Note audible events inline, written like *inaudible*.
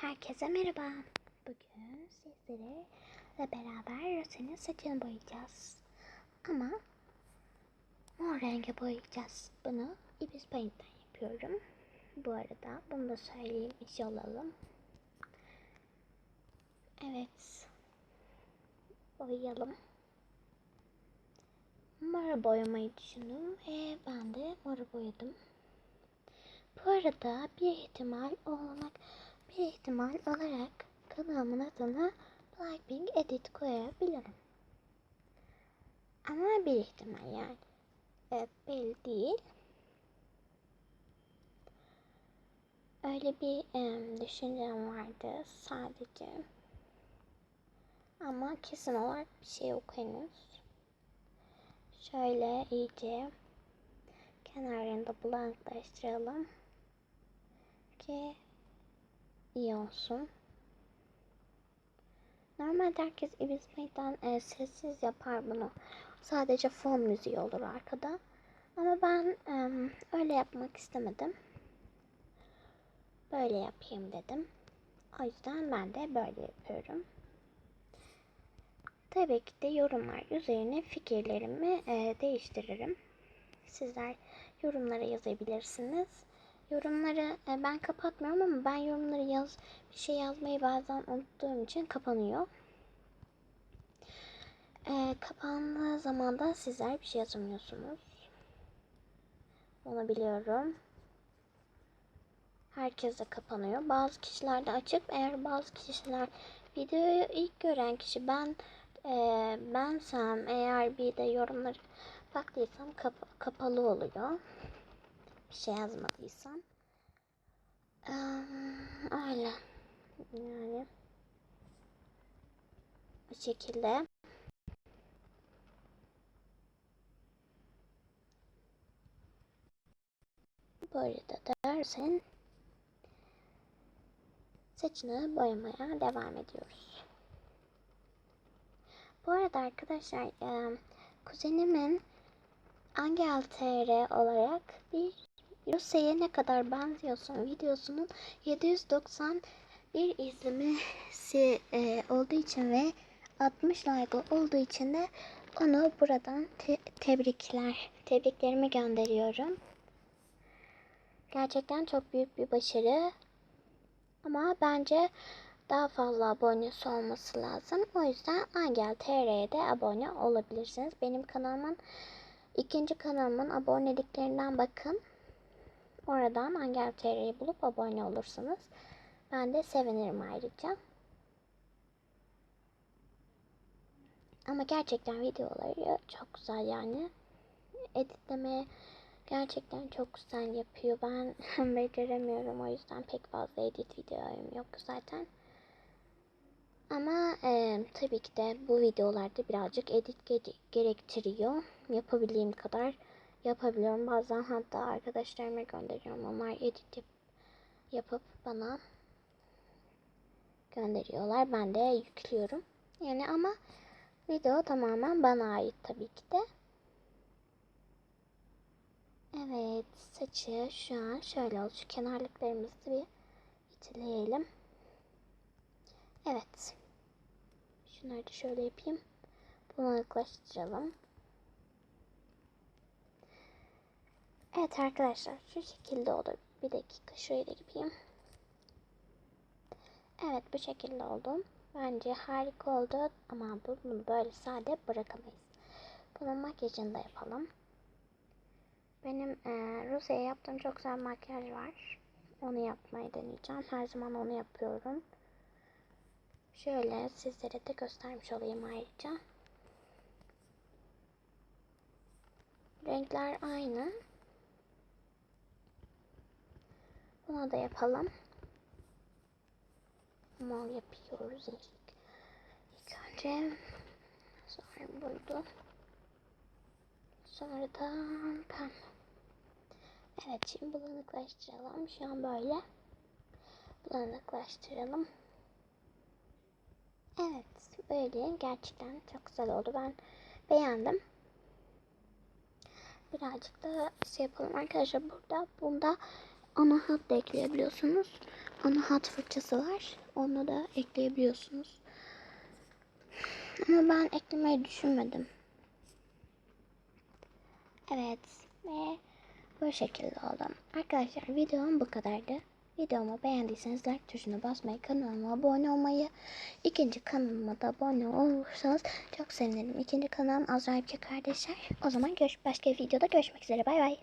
Herkese merhaba. Bugün sizlere beraber Rose'nin saçını boyayacağız. Ama mor renge boyayacağız. Bunu Ibis Paint'ten yapıyorum. Bu arada bunu da söyleyeyim, iş olalım. Evet. Boyayalım. Mor boyamayı düşündüm ve ben de moru boyadım. Bu arada bir ihtimal olarak bir ihtimal olarak kanalımın adına Blackpink Edit koyabilirim. Ama bir ihtimal yani. E, belli değil. Öyle bir e, düşüncem vardı sadece. Ama kesin olarak bir şey yok henüz. Şöyle iyice kenarlarını da blanklaştıralım ki iyi olsun. Normalde herkes Ibis Paint'ten e, sessiz yapar bunu. Sadece fon müziği olur arkada. Ama ben e, öyle yapmak istemedim. Böyle yapayım dedim. O yüzden ben de böyle yapıyorum. Tabii ki de yorumlar üzerine fikirlerimi e, değiştiririm. Sizler yorumlara yazabilirsiniz. Yorumları e, ben kapatmıyorum ama ben yorumları yaz bir şey yazmayı bazen unuttuğum için kapanıyor. E, kapandığı zaman da sizler bir şey yazamıyorsunuz. Onu biliyorum. Herkese kapanıyor. Bazı kişiler de açık. Eğer bazı kişiler videoyu ilk gören kişi ben e, bensem eğer bir de yorumları baktıysam kap kapalı oluyor bir şey yazmadıysam. Ee, öyle. Yani bu şekilde. Böyle de dersen saçını boyamaya devam ediyoruz. Bu arada arkadaşlar e, kuzenimin Angel TR olarak bir Rusya'ya ne kadar benziyorsun videosunun 791 izlemesi e, olduğu için ve 60 like olduğu için de onu buradan te tebrikler, tebriklerimi gönderiyorum. Gerçekten çok büyük bir başarı. Ama bence daha fazla abonesi olması lazım. O yüzden Angel TR'ye de abone olabilirsiniz. Benim kanalımın ikinci kanalımın aboneliklerinden bakın. Oradan Angel TR'yi bulup abone olursanız ben de sevinirim ayrıca. Ama gerçekten videoları çok güzel yani. Editleme gerçekten çok güzel yapıyor. Ben *laughs* beceremiyorum o yüzden pek fazla edit videom yok zaten. Ama e, tabii ki de bu videolarda birazcık edit ge gerektiriyor. Yapabildiğim kadar yapabiliyorum. Bazen hatta arkadaşlarıma gönderiyorum. Onlar edit yap yapıp bana gönderiyorlar. Ben de yüklüyorum. Yani ama video tamamen bana ait tabii ki de. Evet saçı şu an şöyle oldu. Şu kenarlıklarımızı bir itileyelim. Evet. Şunları da şöyle yapayım. Bulanıklaştıralım. Evet arkadaşlar şu şekilde oldu. Bir dakika da yapayım. Evet bu şekilde oldu. Bence harika oldu ama bunu böyle sade bırakamayız. Bunun makyajını da yapalım. Benim e, Rusya'ya yaptığım çok güzel makyaj var. Onu yapmayı deneyeceğim. Her zaman onu yapıyorum. Şöyle sizlere de göstermiş olayım ayrıca. Renkler aynı. Bunu da yapalım. Mor yapıyoruz ilk. İlk önce sonra buydu. Sonra da pembe. Evet şimdi bulanıklaştıralım. Şu an böyle bulanıklaştıralım. Evet böyle gerçekten çok güzel oldu. Ben beğendim. Birazcık da şey yapalım arkadaşlar burada. Bunda ana hat da ekleyebiliyorsunuz. Ana hat fırçası var. Onu da ekleyebiliyorsunuz. Ama ben eklemeyi düşünmedim. Evet ve bu şekilde oldu. Arkadaşlar videom bu kadardı. Videomu beğendiyseniz like tuşuna basmayı, kanalıma abone olmayı, ikinci kanalıma da abone olursanız çok sevinirim. İkinci kanalım Azra İpke Kardeşler. O zaman görüş başka videoda görüşmek üzere. Bay bay.